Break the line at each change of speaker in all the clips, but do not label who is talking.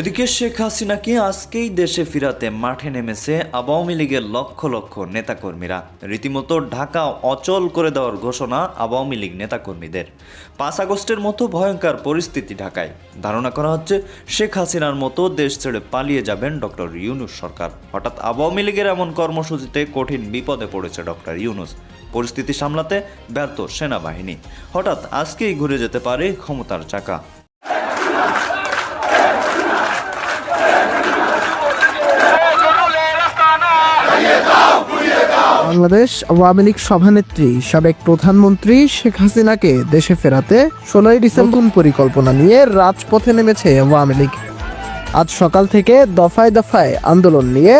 এদিকে শেখ হাসিনাকে আজকেই দেশে ফিরাতে মাঠে নেমেছে আওয়ামী লীগের লক্ষ লক্ষ নেতাকর্মীরা। রীতিমতো ঢাকা অচল করে দেওয়ার ঘোষণা আওয়ামী লীগ নেতাকর্মীদের। পাঁচ আগস্টের মতো ভয়ঙ্কর পরিস্থিতি ঢাকায়। ধারণা করা হচ্ছে শেখ হাসিনার মতো দেশ ছেড়ে পালিয়ে যাবেন ডক্টর ইউনুস সরকার। হঠাৎ আওয়ামী লীগের এমন কর্মসূচিতে কঠিন বিপদে পড়েছে ডক্টর ইউনুস। পরিস্থিতি সামলাতে ব্যর্থ সেনাবাহিনী। হঠাৎ আজকেই ঘুরে যেতে পারে ক্ষমতার চাকা।
বাংলাদেশ আওয়ামী লীগ সভানেত্রী সাবেক প্রধানমন্ত্রী শেখ হাসিনাকে দেশে ফেরাতে ষোলোই ডিসেম্বর পরিকল্পনা নিয়ে রাজপথে নেমেছে আওয়ামী লীগ। আজ সকাল থেকে দফায় দফায় আন্দোলন নিয়ে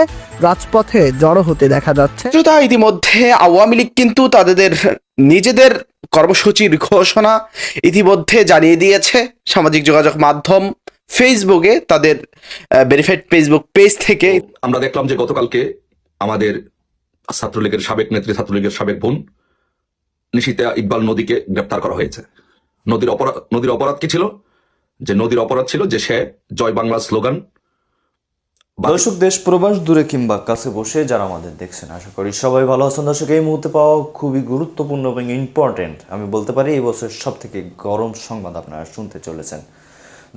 রাজপথে জড়ো হতে দেখা যাচ্ছে।
শ্রোতা ইতিমধ্যে আওয়ামী লীগ কিন্তু তাদের নিজেদের কর্মসূচির ঘোষণা ইতিমধ্যে জানিয়ে দিয়েছে। সামাজিক যোগাযোগ মাধ্যম ফেসবুকে তাদের ভেরিফাইড ফেসবুক পেজ থেকে।
আমরা দেখলাম যে গতকালকে আমাদের ছাত্রলীগের সাবেক নেত্রী, ছাত্রলীগের সাবেক বোন নিশিতা ইকবাল নদীকে গ্রেপ্তার করা হয়েছে। নদীর অপরাধ নদীর অপরাধ কি ছিল? যে নদীর অপরাধ ছিল যে সে জয় বাংলা স্লোগান
দর্শক, দেশ প্রবাস দূরে কিংবা কাছে বসে যারা আমাদের দেখছেন, আশা করি সবাই ভালো আছেন। দর্শক, এই মুহূর্তে পাওয়া খুবই গুরুত্বপূর্ণ এবং ইম্পর্টেন্ট আমি বলতে পারি এই বছর সব থেকে গরম সংবাদ আপনারা শুনতে চলেছেন।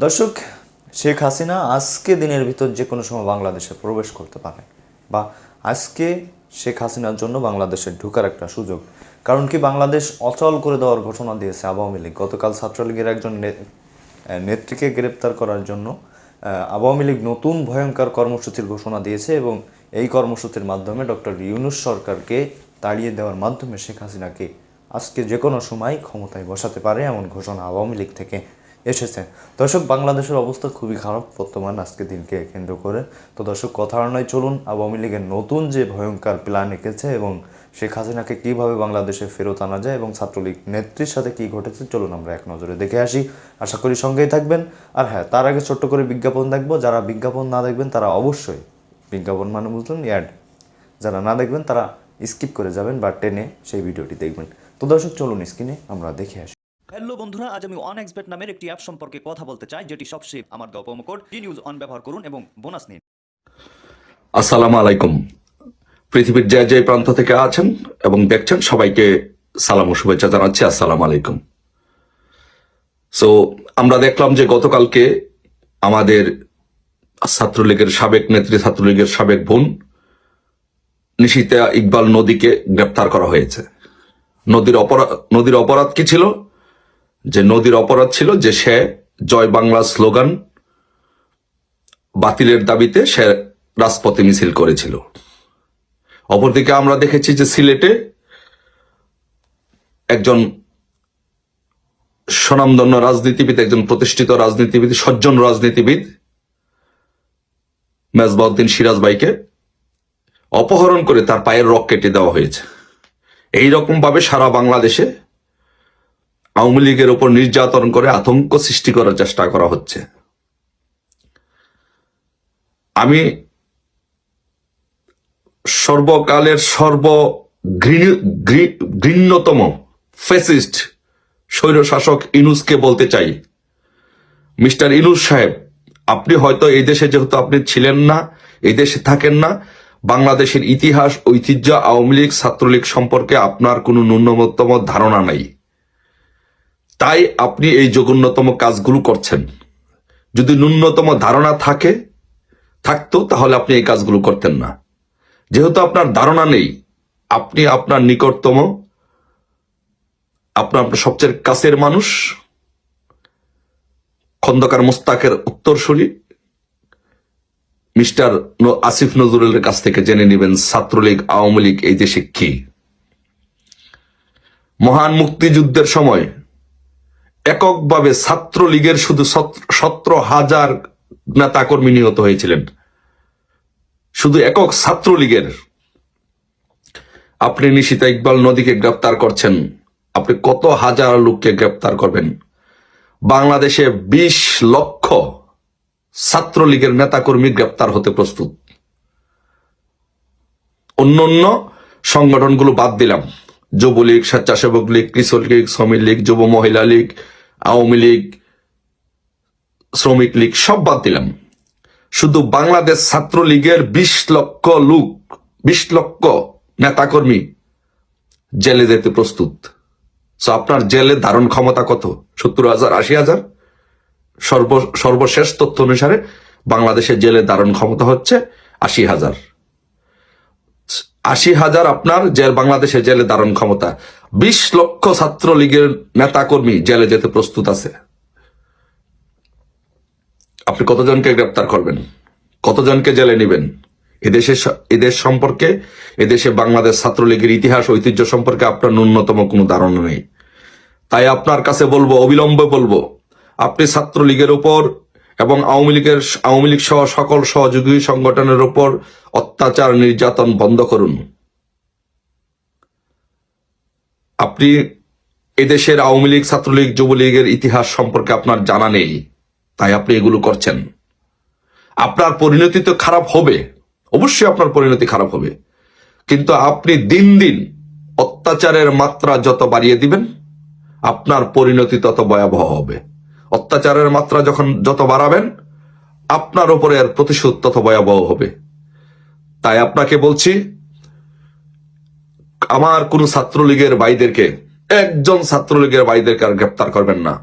দর্শক, শেখ হাসিনা আজকে দিনের ভিতর যে কোনো সময় বাংলাদেশে প্রবেশ করতে পারে বা আজকে শেখ হাসিনার জন্য বাংলাদেশে ঢোকার একটা সুযোগ। কারণ কি বাংলাদেশ অচল করে দেওয়ার ঘোষণা দিয়েছে আওয়ামী লীগ। গতকাল ছাত্রলীগের একজন নেত্রীকে গ্রেপ্তার করার জন্য আওয়ামী লীগ নতুন ভয়ঙ্কর কর্মসূচির ঘোষণা দিয়েছে এবং এই কর্মসূচির মাধ্যমে ডক্টর ইউনুস সরকারকে তাড়িয়ে দেওয়ার মাধ্যমে শেখ হাসিনাকে আজকে যে কোনো সময় ক্ষমতায় বসাতে পারে এমন ঘোষণা আওয়ামী লীগ থেকে। এসেছে। দর্শক, বাংলাদেশের অবস্থা খুবই খারাপ বর্তমান, আজকে দিনকে কেন্দ্র করে। তো দর্শক, কথা নয়, চলুন আওয়ামী লীগের নতুন যে ভয়ঙ্কর প্ল্যান এঁকেছে এবং শেখ হাসিনাকে কীভাবে বাংলাদেশে ফেরত আনা যায় এবং ছাত্রলীগ নেত্রীর সাথে কি ঘটেছে, চলুন আমরা এক নজরে দেখে আসি। আশা করি সঙ্গেই থাকবেন। আর হ্যাঁ তার আগে ছোট্ট করে বিজ্ঞাপন দেখব। যারা বিজ্ঞাপন না দেখবেন, তারা অবশ্যই বিজ্ঞাপন মানে বুঝলেন অ্যাড। যারা না দেখবেন, তারা স্কিপ করে যাবেন বা টেনে সেই ভিডিওটি দেখবেন। তো দর্শক, চলুন স্ক্রিনে আমরা দেখে আসি।
হ্যালো বন্ধুরা, আজ আমি ওয়ান এক্সবেট নামের একটি অ্যাপ সম্পর্কে কথা বলতে চাই, যেটি সবচেয়ে আমার দেওয়া প্রোমো টি নিউজ অন ব্যবহার করুন এবং বোনাস নিন।
আসসালামু আলাইকুম। পৃথিবীর যে যে প্রান্ত থেকে আছেন এবং দেখছেন, সবাইকে সালাম ও শুভেচ্ছা জানাচ্ছি। আসসালামু আলাইকুম। সো আমরা দেখলাম যে গতকালকে আমাদের ছাত্রলীগের সাবেক নেত্রী, ছাত্রলীগের সাবেক বোন নিশিতা ইকবাল নদীকে গ্রেপ্তার করা হয়েছে। নদীর অপরাধ নদীর অপরাধ কি ছিল? যে নদীর অপরাধ ছিল যে সে জয় বাংলা স্লোগান বাতিলের দাবিতে সে রাজপথে মিছিল করেছিল। অপরদিকে আমরা দেখেছি যে সিলেটে একজন স্বনামধন্য রাজনীতিবিদ, একজন প্রতিষ্ঠিত রাজনীতিবিদ, সজ্জন রাজনীতিবিদ মেজবাউদ্দিন সিরাজ ভাইকে অপহরণ করে তার পায়ের রক কেটে দেওয়া হয়েছে। এই রকম ভাবে সারা বাংলাদেশে আওয়ামী লীগের ওপর নির্যাতন করে আতঙ্ক সৃষ্টি করার চেষ্টা করা হচ্ছে। আমি সর্বকালের সর্ব ঘৃণ্যতম ফেসিস্ট স্বৈরশাসক ইনুসকে বলতে চাই। মিস্টার ইনুস সাহেব, আপনি হয়তো এই দেশে যেহেতু আপনি ছিলেন না, এই দেশে থাকেন না, বাংলাদেশের ইতিহাস, ঐতিহ্য, আওয়ামী লীগ, ছাত্রলীগ সম্পর্কে আপনার কোনো ন্যূনতম ধারণা নাই। তাই আপনি এই জঘন্যতম কাজগুলো করছেন। যদি ন্যূনতম ধারণা থাকে, থাকতো, তাহলে আপনি এই কাজগুলো করতেন না। যেহেতু আপনার ধারণা নেই, আপনি আপনার নিকটতম, আপনার আপনার সবচেয়ে কাছের মানুষ, খন্দকার মোস্তাকের উত্তরসূরি, মিস্টার আসিফ নজরুলের কাছ থেকে জেনে নেবেন ছাত্রলীগ, আওয়ামী লীগ, এই দেশে কি। মহান মুক্তিযুদ্ধের সময় এককভাবে ছাত্রলীগের শুধু সতেরো হাজার নেতাকর্মী নিহত হয়েছিলেন। শুধু একক ছাত্রলীগের। আপনি নিশিতা ইকবাল নদীকে গ্রেপ্তার করছেন। আপনি কত হাজার লোককে গ্রেপ্তার করবেন? বাংলাদেশে বিশ লক্ষ ছাত্রলীগের নেতাকর্মী গ্রেপ্তার হতে প্রস্তুত। অন্য অন্য সংগঠনগুলো বাদ দিলাম। যুবলীগ, স্বেচ্ছাসেবক লীগ, কৃষক লীগ, শ্রমিক লীগ, যুব মহিলা লীগ আওয়ামী লীগ, শ্রমিক লীগ, সব বাদ দিলাম। শুধু বাংলাদেশ ছাত্রলীগের বিশ লক্ষ লোক, বিশ লক্ষ নেতাকর্মী জেলে যেতে প্রস্তুত। So, আপনার জেলে ধারণ ক্ষমতা কত? সত্তর হাজার, আশি হাজার? সর্ব, সর্বশেষ তথ্য অনুসারে বাংলাদেশের জেলে ধারণ ক্ষমতা হচ্ছে আশি হাজার। আশি হাজার আপনার জেল, বাংলাদেশের জেলে ধারণ ক্ষমতা। বিশ লক্ষ ছাত্রলীগের নেতাকর্মী জেলে যেতে প্রস্তুত আছে। আপনি কতজনকে গ্রেপ্তার করবেন? কতজনকে জেলে নেবেন? এদেশের স- এদেশ সম্পর্কে, এদেশে বাংলাদেশ ছাত্রলীগের ইতিহাস, ঐতিহ্য সম্পর্কে আপনার ন্যূনতম কোনো ধারণা নেই। তাই আপনার কাছে বলব, অবিলম্বে বলব, আপনি ছাত্রলীগের উপর এবং আওয়ামী লীগের আওয়ামী লীগ সহ সকল সহযোগী সংগঠনের উপর অত্যাচার নির্যাতন বন্ধ করুন। আপনি এদেশের আওয়ামী লীগ, ছাত্রলীগ, যুবলীগের ইতিহাস সম্পর্কে আপনার জানা নেই, তাই আপনি এগুলো করছেন। আপনার পরিণতি তো খারাপ হবে, অবশ্যই আপনার পরিণতি খারাপ হবে। কিন্তু আপনি দিন দিন অত্যাচারের মাত্রা যত বাড়িয়ে দিবেন, আপনার পরিণতি তত ভয়াবহ হবে। অত্যাচারের মাত্রা যখন যত বাড়াবেন, আপনার উপরে এর প্রতিশোধ তত ভয়াবহ হবে। তাই আপনাকে বলছি, আমার কোন ছাত্রলীগের ভাইদেরকে, একজন ছাত্রলীগের ভাইদেরকে আর গ্রেপ্তার করবেন না।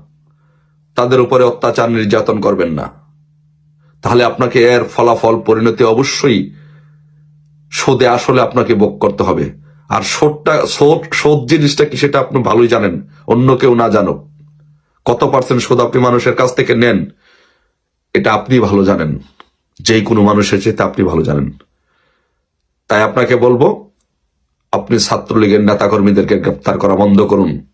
তাদের উপরে অত্যাচার নির্যাতন করবেন না। তাহলে আপনাকে এর ফলাফল পরিণতি অবশ্যই সোদে আসলে আপনাকে ভোগ করতে হবে। আর সোদটা, সোদ সোদ জিনিসটা কি সেটা আপনি ভালোই জানেন, অন্য কেউ না জানুক। কত পার্সেন্ট সুদ আপনি মানুষের কাছ থেকে নেন, এটা আপনি ভালো জানেন। যেই কোনো মানুষের চেয়ে আপনি ভালো জানেন। তাই আপনাকে বলব, আপনি ছাত্রলীগের নেতাকর্মীদেরকে গ্রেপ্তার করা বন্ধ করুন।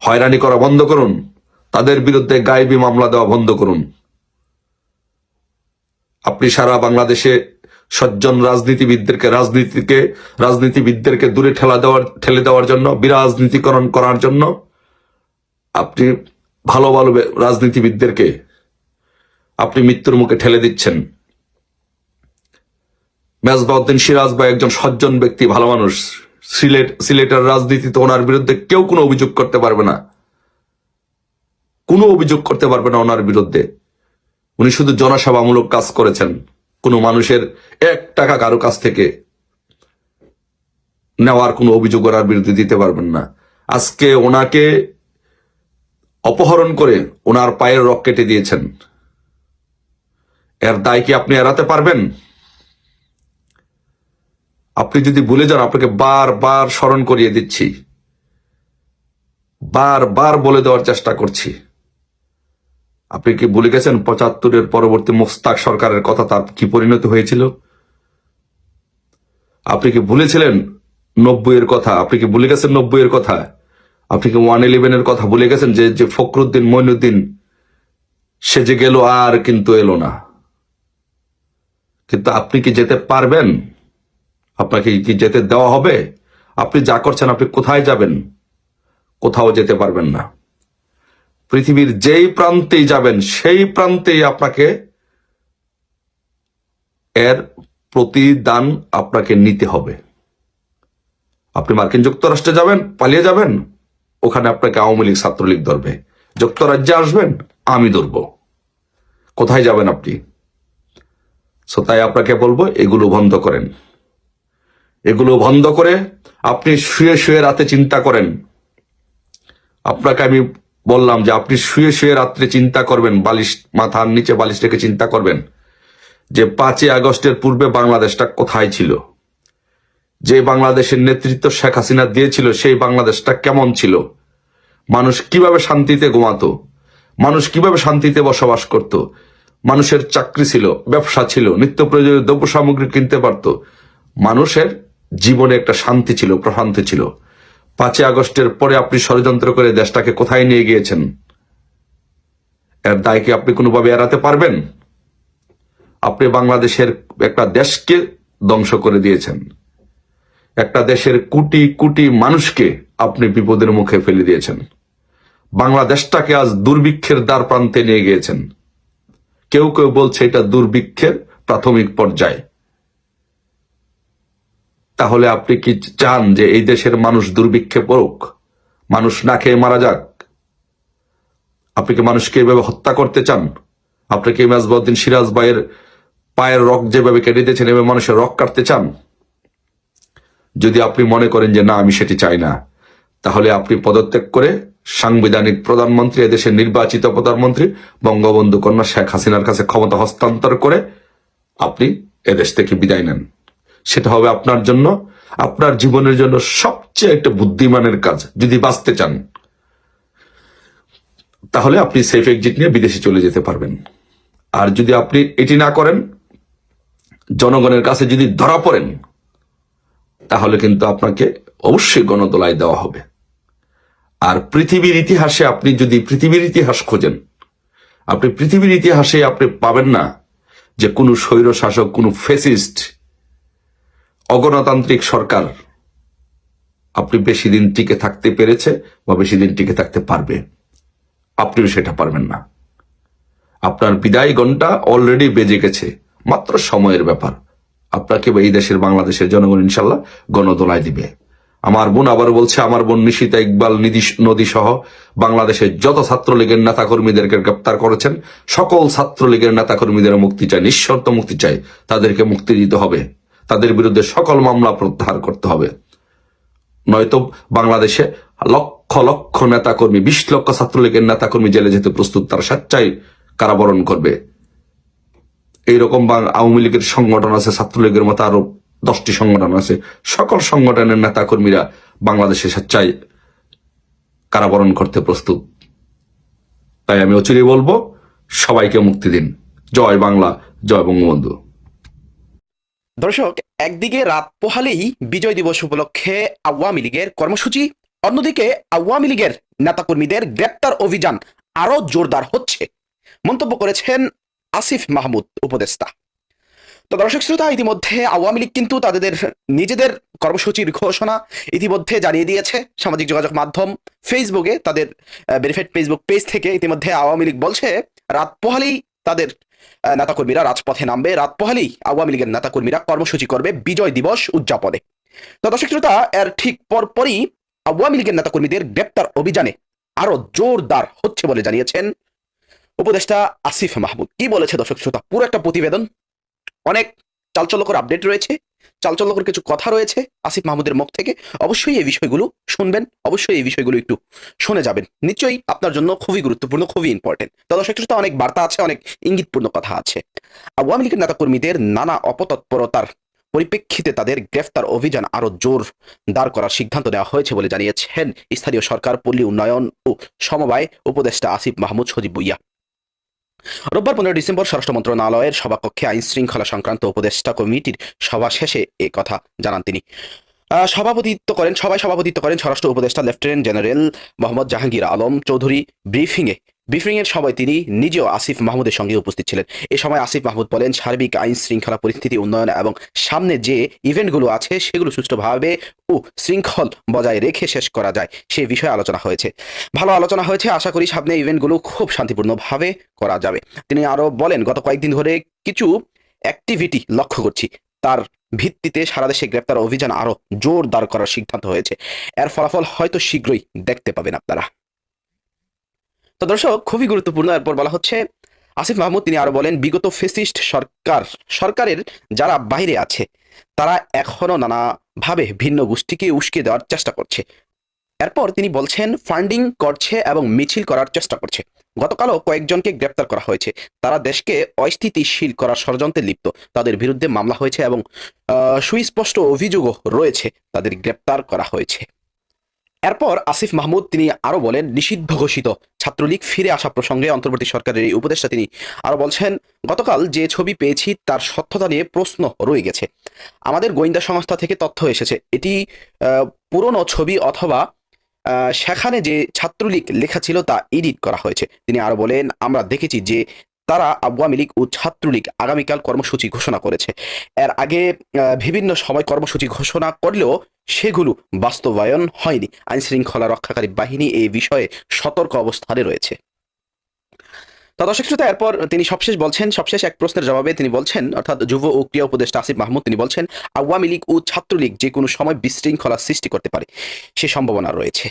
হয়রানি করা বন্ধ করুন। তাদের বিরুদ্ধে গায়েবী মামলা দেওয়া বন্ধ করুন। আপনি সারা বাংলাদেশে সজ্জন রাজনীতিবিদদেরকে, রাজনীতিকে, রাজনীতিবিদদেরকে দূরে ঠেলা দেওয়ার, ঠেলে দেওয়ার জন্য, বিরাজনীতিকরণ করার জন্য আপনি ভালো ভালো রাজনীতিবিদদেরকে আপনি মৃত্যুর মুখে ঠেলে দিচ্ছেন। মেজবাউদ্দিন সিরাজ বা একজন সজ্জন ব্যক্তি, ভালো মানুষ। সিলেট, সিলেটের রাজনীতিতে ওনার বিরুদ্ধে কেউ কোনো অভিযোগ করতে পারবে না। কোনো অভিযোগ করতে পারবে না ওনার বিরুদ্ধে। উনি শুধু জনসেবামূলক কাজ করেছেন। কোনো মানুষের এক টাকা কারও কাছ থেকে নেওয়ার কোনো অভিযোগ ওনার বিরুদ্ধে দিতে পারবেন না। আজকে ওনাকে অপহরণ করে ওনার পায়ের রক কেটে দিয়েছেন। এর দায় কি আপনি এড়াতে পারবেন? আপনি যদি ভুলে যান, আপনাকে বারবার স্মরণ করিয়ে দিচ্ছি। বারবার বলে দেওয়ার চেষ্টা করছি। আপনি কি ভুলে গেছেন পঁচাত্তরের পরবর্তী মোস্তাক সরকারের কথা তার কি পরিণতি হয়েছিল? আপনি কি ভুলেছিলেন নব্বই এর কথা? আপনি কি ভুলে গেছেন নব্বই এর কথা? আপনি কি ওয়ান ইলেভেনের কথা ভুলে গেছেন যে যে ফখরুদ্দিন মইনুদ্দিন, সে যে গেল আর কিন্তু এলো না। কিন্তু আপনি কি যেতে পারবেন? আপনাকে কি যেতে দেওয়া হবে? আপনি যা করছেন, আপনি কোথায় যাবেন? কোথাও যেতে পারবেন না। পৃথিবীর যেই প্রান্তেই যাবেন, সেই প্রান্তেই আপনাকে এর প্রতিদান আপনাকে নিতে হবে। আপনি মার্কিন যুক্তরাষ্ট্রে যাবেন, পালিয়ে যাবেন? ওখানে আপনাকে আওয়ামী লীগ ছাত্রলীগ ধরবে। যুক্তরাজ্যে আসবেন, আমি ধরব। কোথায় যাবেন আপনি? সো তাই আপনাকে বলব, এগুলো বন্ধ করেন। এগুলো বন্ধ করে আপনি শুয়ে শুয়ে রাতে চিন্তা করেন। আপনাকে আমি বললাম যে আপনি শুয়ে শুয়ে রাত্রে চিন্তা করবেন, বালিশ মাথার নিচে বালিশ রেখে চিন্তা করবেন যে পাঁচই আগস্টের পূর্বে বাংলাদেশটা কোথায় ছিল? যে বাংলাদেশের নেতৃত্ব শেখ হাসিনা দিয়েছিল, সেই বাংলাদেশটা কেমন ছিল? মানুষ কীভাবে শান্তিতে ঘুমাতো? মানুষ কীভাবে শান্তিতে বসবাস করত? মানুষের চাকরি ছিল, ব্যবসা ছিল, নিত্য প্রয়োজনীয় দ্রব্য সামগ্রী কিনতে পারত। মানুষের জীবনে একটা শান্তি ছিল, প্রশান্তি ছিল। পাঁচই আগস্টের পরে আপনি ষড়যন্ত্র করে দেশটাকে কোথায় নিয়ে গিয়েছেন? এর দায় কি আপনি কোনোভাবে এড়াতে পারবেন? আপনি বাংলাদেশের একটা দেশকে ধ্বংস করে দিয়েছেন। একটা দেশের কোটি কোটি মানুষকে আপনি বিপদের মুখে ফেলে দিয়েছেন। বাংলাদেশটাকে আজ দুর্ভিক্ষের দ্বার প্রান্তে নিয়ে গিয়েছেন। কেউ কেউ বলছে এটা দুর্ভিক্ষের প্রাথমিক পর্যায়ে। তাহলে আপনি কি চান যে এই দেশের মানুষ দুর্ভিক্ষে পড়ুক? মানুষ না খেয়ে মারা যাক? আপনি কি মানুষকে এভাবে হত্যা করতে চান? আপনি কি মেজবাউদ্দিন সিরাজ ভাইয়ের পায়ের রক যেভাবে কেটে দিয়েছেন, এভাবে মানুষের রক কাটতে চান? যদি আপনি মনে করেন যে না, আমি সেটি চাই না, তাহলে আপনি পদত্যাগ করে সাংবিধানিক প্রধানমন্ত্রী, এদেশের নির্বাচিত প্রধানমন্ত্রী, বঙ্গবন্ধু কন্যা শেখ হাসিনার কাছে ক্ষমতা হস্তান্তর করে আপনি এদেশ থেকে বিদায় নেন। সেটা হবে আপনার জন্য, আপনার জীবনের জন্য সবচেয়ে একটা বুদ্ধিমানের কাজ, যদি বাঁচতে চান। তাহলে আপনি সেফ এক্সিট নিয়ে বিদেশে চলে যেতে পারবেন। আর যদি আপনি এটি না করেন, জনগণের কাছে যদি ধরা পড়েন তাহলে কিন্তু আপনাকে অবশ্যই গণদোলায় দেওয়া হবে। আর পৃথিবীর ইতিহাসে আপনি যদি পৃথিবীর ইতিহাস খোঁজেন, আপনি পৃথিবীর ইতিহাসে আপনি পাবেন না যে কোনো স্বৈর শাসক কোনো ফেসিস্ট অগণতান্ত্রিক সরকার আপনি বেশি দিন টিকে থাকতে পেরেছে বা বেশি দিন টিকে থাকতে পারবে। আপনিও সেটা পারবেন না। আপনার বিদায় ঘণ্টা অলরেডি বেজে গেছে, মাত্র সময়ের ব্যাপার। আপনাকে বা এই দেশের বাংলাদেশের জনগণ ইনশাল্লাহ গণদোলায় দিবে। আমার বোন আবার বলছে, আমার বোন নিশিতা ইকবাল নদী সহ বাংলাদেশের যত ছাত্রলীগের নেতাকর্মীদেরকে গ্রেপ্তার করেছেন, সকল ছাত্রলীগের নেতাকর্মীদের মুক্তি চাই, নিঃশর্ত মুক্তি চাই, তাদেরকে মুক্তি দিতে হবে। তাদের বিরুদ্ধে সকল মামলা প্রত্যাহার করতে হবে। নয়তো বাংলাদেশে লক্ষ লক্ষ নেতাকর্মী, বিশ লক্ষ ছাত্রলীগের নেতাকর্মী জেলে যেতে প্রস্তুত, তারা স্বেচ্ছায় কারাবরণ করবে। এইরকম আওয়ামী লীগের সংগঠন আছে, ছাত্রলীগের মতো আরও দশটি সংগঠন আছে, সকল সংগঠনের নেতাকর্মীরা বাংলাদেশে স্বেচ্ছায় কারাবরণ করতে প্রস্তুত। তাই আমি অচিরে বলব, সবাইকে মুক্তি দিন। জয় বাংলা, জয় বঙ্গবন্ধু।
দর্শক, একদিকে রাত পোহালেই বিজয় দিবস উপলক্ষে আওয়ামী লীগের কর্মসূচি, অন্যদিকে আওয়ামী লীগের নেতাকর্মীদের গ্রেপ্তার অভিযান আরও জোরদার হচ্ছে। মন্তব্য করেছেন আসিফ মাহমুদ উপদেষ্টা। তো দর্শক শ্রোতা, ইতিমধ্যে আওয়ামী লীগ কিন্তু তাদের নিজেদের কর্মসূচির ঘোষণা ইতিমধ্যে জানিয়ে দিয়েছে। সামাজিক যোগাযোগ মাধ্যম ফেসবুকে তাদের ভেরিফাইড ফেসবুক পেজ থেকে ইতিমধ্যে আওয়ামী লীগ বলছে, রাত পোহালেই তাদের নেতাকর্মীরা রাজপথে নামবে। রাত পোহালেই আওয়ামী লীগের নেতাকর্মীরা কর্মসূচি করবে বিজয় দিবস উদযাপনে। তো দর্শক শ্রোতা, এর ঠিক পরপরই আওয়ামী লীগের নেতাকর্মীদের গ্রেপ্তার অভিযানে আরও জোরদার হচ্ছে বলে জানিয়েছেন উপদেষ্টা আসিফ মাহমুদ। কি বলেছে দর্শক শ্রোতা? পুরো একটা প্রতিবেদন, অনেক চালচলকর আপডেট রয়েছে, চালচলকর কিছু কথা রয়েছে আসিফ মাহমুদের মুখ থেকে। অবশ্যই এই বিষয়গুলো শুনবেন, অবশ্যই এই বিষয়গুলো একটু শুনে যাবেন। নিশ্চয়ই আপনার জন্য খুবই গুরুত্বপূর্ণ, খুবই ইম্পর্টেন্ট তো দর্শক শ্রোতা, অনেক বার্তা আছে, অনেক ইঙ্গিতপূর্ণ কথা আছে। আওয়ামী লীগের নেতাকর্মীদের নানা অপতৎপরতার পরিপ্রেক্ষিতে তাদের গ্রেফতার অভিযান আরও জোর দাঁড় করার সিদ্ধান্ত নেওয়া হয়েছে বলে জানিয়েছেন স্থানীয় সরকার, পল্লী উন্নয়ন ও সমবায় উপদেষ্টা আসিফ মাহমুদ সজীব বুইয়া রোববার পনেরো ডিসেম্বর স্বরাষ্ট্র মন্ত্রণালয়ের সভাকক্ষে আইন শৃঙ্খলা সংক্রান্ত উপদেষ্টা কমিটির সভা শেষে এ কথা জানান তিনি। সভাপতিত্ব করেন সবাই সভাপতিত্ব করেন স্বরাষ্ট্র উপদেষ্টা লেফটেন্যান্ট জেনারেল মোহাম্মদ জাহাঙ্গীর আলম চৌধুরী ব্রিফিংয়ে। ব্রিফিং এর সময় তিনি নিজেও আসিফ মাহমুদের সঙ্গে উপস্থিত ছিলেন। এ সময় আসিফ মাহমুদ বলেন, সার্বিক আইন শৃঙ্খলা পরিস্থিতি উন্নয়ন এবং সামনে যে ইভেন্টগুলো আছে সেগুলো সুষ্ঠুভাবে ও শৃঙ্খল বজায় রেখে শেষ করা যায়, সে বিষয়ে আলোচনা হয়েছে। ভালো আলোচনা হয়েছে, আশা করি সামনে ইভেন্টগুলো খুব শান্তিপূর্ণভাবে করা যাবে। তিনি আরও বলেন, গত কয়েকদিন ধরে কিছু অ্যাক্টিভিটি লক্ষ্য করছি। তার ভিত্তিতে সারা দেশে গ্রেপ্তার অভিযান আরও জোরদার করার সিদ্ধান্ত হয়েছে। এর ফলাফল হয়তো শীঘ্রই দেখতে পাবেন আপনারা। তো দর্শক, খুবই গুরুত্বপূর্ণ। এরপর বলা হচ্ছে, আসিফ মাহমুদ তিনি আরও বলেন, বিগত ফেসিস্ট সরকার, সরকারের যারা বাইরে আছে, তারা এখনও নানাভাবে ভিন্ন গোষ্ঠীকে উস্কে দেওয়ার চেষ্টা করছে। এরপর তিনি বলছেন, ফান্ডিং করছে এবং মিছিল করার চেষ্টা করছে। গতকালও কয়েকজনকে গ্রেপ্তার করা হয়েছে। তারা দেশকে অস্থিতিশীল করার ষড়যন্ত্রে লিপ্ত। তাদের বিরুদ্ধে মামলা হয়েছে এবং সুস্পষ্ট অভিযোগও রয়েছে। তাদের গ্রেপ্তার করা হয়েছে। এরপর আসিফ মাহমুদ তিনি আরও বলেন, নিষিদ্ধ ঘোষিত। ছাত্রলীগ ফিরে আসা প্রসঙ্গে অন্তর্বর্তী সরকারের এই উপদেষ্টা তিনি আরও বলছেন, গতকাল যে ছবি পেয়েছি তার সত্যতা নিয়ে প্রশ্ন রয়ে গেছে। আমাদের গোয়েন্দা সংস্থা থেকে তথ্য এসেছে, এটি পুরনো ছবি অথবা সেখানে যে ছাত্রলীগ লেখা ছিল তা এডিট করা হয়েছে। তিনি আরও বলেন, আমরা দেখেছি যে তারা আওয়ামী লীগ ও ছাত্রলীগ আগামীকাল কর্মসূচি ঘোষণা করেছে। এর আগে বিভিন্ন সময় কর্মসূচি ঘোষণা করলেও সেগুলো বাস্তবায়ন হয়নি। আইন শৃঙ্খলা রক্ষাকারী বাহিনী এই বিষয়ে সতর্ক অবস্থানে রয়েছে। তো দর্শক শ্রোতা, এরপর তিনি সবশেষ বলছেন, সবশেষ এক প্রশ্নের জবাবে তিনি বলছেন, অর্থাৎ যুব ও ক্রিয়া উপদেষ্টা আসিফ মাহমুদ তিনি বলছেন, আওয়ামী লীগ ও ছাত্রলীগ যে কোনো সময় বিশৃঙ্খলা সৃষ্টি করতে পারে, সে সম্ভাবনা রয়েছে।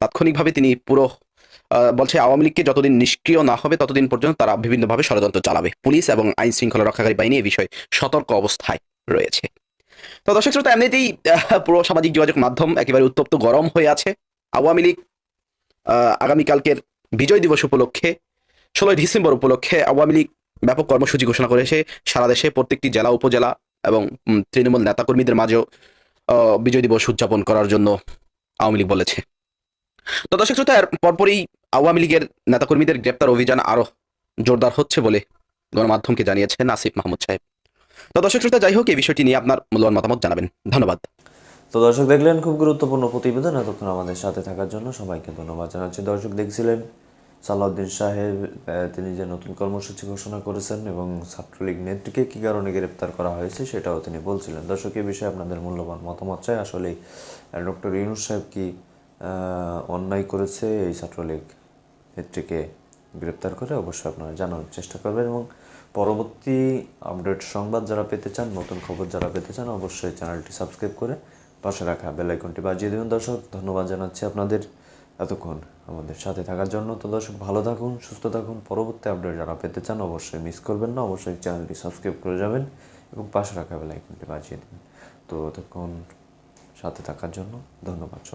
তাৎক্ষণিকভাবে তিনি পুরো বলছে আওয়ামী লীগকে যতদিন নিষ্ক্রিয় না হবে, ততদিন পর্যন্ত তারা বিভিন্নভাবে ষড়যন্ত্র চালাবে। পুলিশ এবং আইন শৃঙ্খলা রক্ষাকারী বাহিনী এ বিষয়ে সতর্ক অবস্থায় রয়েছে। তো দর্শক শ্রোতা, এমনিতেই পুরো সামাজিক যোগাযোগ মাধ্যম একেবারে উত্তপ্ত, গরম হয়ে আছে। আওয়ামী লীগ আগামীকালকের বিজয় দিবস উপলক্ষে, ষোলোই ডিসেম্বর উপলক্ষে আওয়ামী লীগ ব্যাপক কর্মসূচি ঘোষণা করেছে। সারা দেশে প্রত্যেকটি জেলা, উপজেলা এবং তৃণমূল নেতাকর্মীদের মাঝেও বিজয় দিবস উদযাপন করার জন্য আওয়ামী লীগ বলেছে। তো দর্শক শ্রোতা পরপরই আওয়ামী লীগের নেতাকর্মীদের গ্রেপ্তার অভিযান আরও জোরদার হচ্ছে বলে গণমাধ্যমকে জানিয়েছেন আসিফ মাহমুদ সাহেব। তো দর্শক শ্রোতা, যাই হোক, এই বিষয়টি নিয়ে আপনার মূল্যবান মতামত জানাবেন। ধন্যবাদ।
তো দর্শক দেখলেন, খুব গুরুত্বপূর্ণ প্রতিবেদন এতক্ষণ আমাদের সাথে থাকার জন্য সবাইকে ধন্যবাদ জানাচ্ছি। দর্শক দেখছিলেন, সালাউদ্দিন সাহেব তিনি যে নতুন কর্মসূচি ঘোষণা করেছেন এবং ছাত্রলীগ নেত্রীকে কী কারণে গ্রেপ্তার করা হয়েছে সেটাও তিনি বলছিলেন। দর্শক এই বিষয়ে আপনাদের মূল্যবান মতামত চাই। আসলে ডক্টর ইউনুস সাহেব কি অন্যায় করেছে এই ছাত্রলীগ? নেত্রীকে গ্রেপ্তার করে অবশ্যই আপনারা জানার চেষ্টা করবেন এবং পরবর্তী আপডেট সংবাদ যারা পেতে চান, নতুন খবর যারা পেতে চান, অবশ্যই চ্যানেলটি সাবস্ক্রাইব করে পাশে রাখা বেল আইকনটি বাজিয়ে দেবেন। দর্শক, ধন্যবাদ জানাচ্ছি আপনাদের এতক্ষণ আমাদের সাথে থাকার জন্য। তো দর্শক, ভালো থাকুন, সুস্থ থাকুন। পরবর্তী আপডেট যারা পেতে চান, অবশ্যই মিস করবেন না। অবশ্যই চ্যানেলটি সাবস্ক্রাইব করে যাবেন এবং পাশে রাখা বেল আইকনটি বাজিয়ে দেবেন। তো এতক্ষণ সাথে থাকার জন্য ধন্যবাদ সবাই